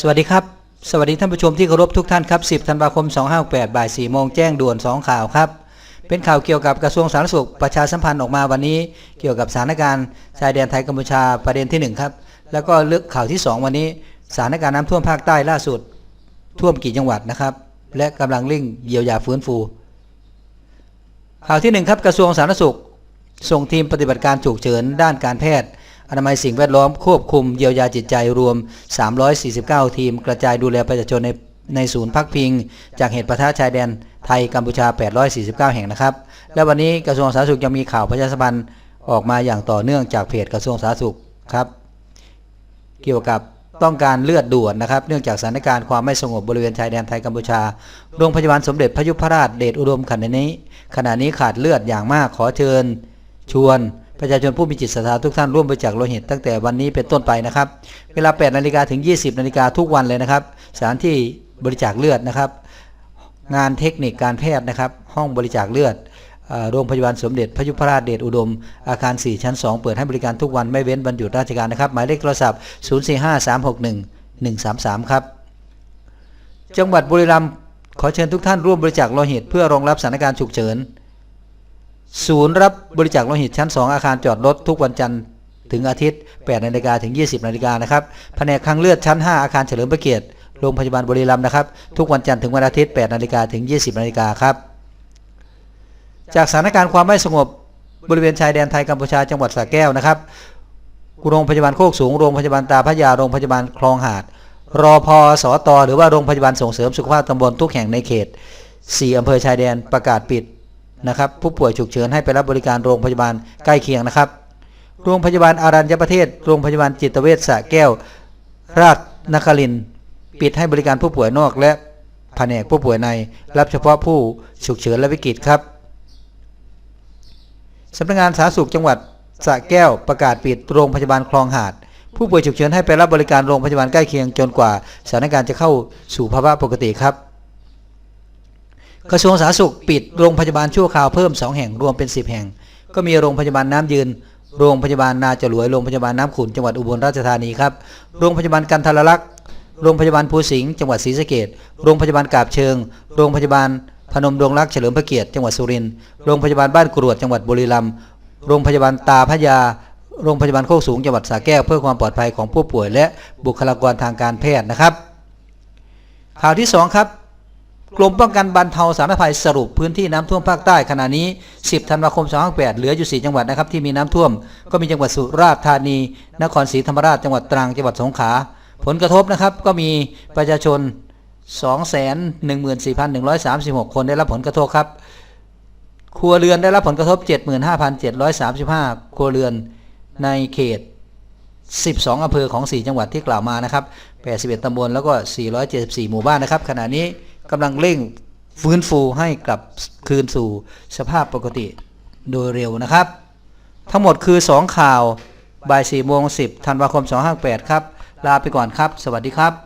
สวัสดีครับ สวัสดีท่านผู้ชมที่เคารพทุกท่านครับ 10 ธันวาคม 2568บ่าย4โมงแจ้งด่วน 2 ข่าวครับ เป็นข่าวเกี่ยวกับกระทรวงสาธารณสุขประชาสัมพันธ์ออกมาวันนี้ เกี่ยวกับสถานการณ์ชายแดนไทยกัมพูชาประเด็นที่ 1 ครับ แล้วก็เลือกข่าวที่ 2 วันนี้สถานการณ์น้ำท่วมภาคใต้ล่าสุด ท่วมกี่จังหวัดนะครับ และกำลังเร่งเยียวยาฟื้นฟู ข่าวที่1ครับกระทรวงสาธารณสุข ส่งทีมปฏิบัติการฉุกเฉินด้านการแพทย์ อนามัยสิ่งแวดล้อมควบคุมเยียวยาจิตใจรวม 349 ทีม กระจายดูแลประชาชนในในศูนย์พักพิง จากเหตุประทะชายแดนไทยกัมพูชา 849 แห่งนะครับ และวันนี้กระทรวงสาธารณสุขยังมีข่าวประชาสัมพันธ์ออกมาอย่างต่อเนื่องจากเพจกระทรวงสาธารณสุขครับ เกี่ยวกับต้องการเลือดด่วนนะครับ เนื่องจากสถานการณ์ความไม่สงบบริเวณชายแดนไทยกัมพูชา โรงพยาบาลสมเด็จพระยุพราชเดชอุดมขณะนี้ ขณะนี้ขาดเลือดอย่างมากขอเชิญ ชวน ประชาชนผู้มีจิตศรัทธาทุกท่านร่วมบริจาคโลหิตตั้งแต่วันนี้เป็นต้นไปนะครับ เวลา 8 นาฬิกาถึง 20 นาฬิกาทุกวันเลยนะครับ สถานที่บริจาคเลือดนะครับ งานเทคนิคการแพทย์นะครับ ห้องบริจาคเลือดโรงพยาบาลสมเด็จพระยุพราชเดชอุดม อาคาร 4 ชั้น 2 เปิดให้บริการทุกวันไม่เว้นวันหยุดราชการนะครับ หมายเลขโทรศัพท์ 045361 133 ครับ จังหวัดบุรีรัมย์ขอเชิญทุกท่านร่วมบริจาคโลหิตเพื่อรองรับสถานการณ์ฉุกเฉิน ศูนย์รับบริจาคโลหิตชั้น 2 อาคารจอดรถทุกวันจันทร์ถึงอาทิตย์ 8 นาฬิกาถึง 20 นาฬิกานะครับ แผนกคลังเลือดชั้น 5 อาคารเฉลิมพระเกียรติ โรงพยาบาลบุรีรัมย์นะครับ ทุกวันจันทร์ถึงวันอาทิตย์ 8 นาฬิกาถึง 20 นาฬิกาครับ จากสถานการณ์ความไม่สงบบริเวณชายแดนไทยกัมพูชาจังหวัดสระแก้วนะครับโรงพยาบาลโคกสูง โรงพยาบาลตาพระยา โรงพยาบาลคลองหาด รอพอสอตอหรือว่าโรงพยาบาลส่งเสริมสุขภาพตำบลทุกแห่งในเขต 4 อำเภอชายแดนประกาศปิด นะครับผู้ป่วยฉุกเฉินให้ไปรับบริการโรงพยาบาลใกล้เคียงนะครับ โรงพยาบาลอารัญญประเทศ โรงพยาบาลจิตเวชสะแก้ว ราชนครินปิดให้บริการผู้ป่วยนอกและแผนกผู้ป่วยใน รับเฉพาะผู้ฉุกเฉินและวิกฤตครับสำนักงานสาธารณสุขจังหวัดสระแก้วประกาศปิดโรงพยาบาลคลองหาด ผู้ป่วยฉุกเฉินให้ไปรับบริการโรงพยาบาลใกล้เคียงจนกว่าสถานการณ์จะเข้าสู่ภาวะปกติครับ กระทรวงสาธารณสุขปิดโรงพยาบาลชั่วคราวเพิ่ม 2 แห่งรวมเป็น 10 แห่ง ก็มีโรงพยาบาลน้ำยืน โรงพยาบาลนาจรวย โรงพยาบาลน้ำขุนจังหวัดอุบลราชธานีครับ โรงพยาบาลกันทรลักษณ์โรงพยาบาลภูสิงห์จังหวัดศรีสะเกษโรงพยาบาลกาบเชิง โรงพยาบาลพนมดงรักเฉลิมพระเกียรติจังหวัดสุรินทร์ โรงพยาบาลบ้านกรวดจังหวัดบุรีรัมย์ โรงพยาบาลตาพระยา โรงพยาบาลโคกสูงจังหวัดสระแก้วเพื่อความปลอดภัยของผู้ป่วยและบุคลากรทางการแพทย์นะครับ ข่าวที่สองครับ กรมป้องกันบรรเทาสาธารณภัยสรุปพื้นที่น้ำท่วมภาคใต้ขณะนี้ 10 ธันวาคม 2568เหลืออยู่ 4 จังหวัดนะครับที่มีน้ำท่วม ก็มีจังหวัดสุราษฎร์ธานี นครศรีธรรมราช จังหวัดตรัง จังหวัดสงขลา ผลกระทบนะครับก็มีประชาชน 214,136 คนได้รับผลกระทบครับ ครัวเรือนได้รับผลกระทบ 75,735 ครัวเรือนในเขต 12อำเภอของ 4 จังหวัดที่กล่าวมานะครับ 81ตำบลแล้วก็ 474 หมู่บ้านนะครับ ขณะนี้ กำลังเร่งฟื้นฟูให้กลับคืนสู่สภาพปกติโดยเร็วนะครับ ทั้งหมดคือ 2 ข่าวบ่าย4โมง10ธันวาคม 258 ครับ ลาไปก่อนครับ สวัสดีครับ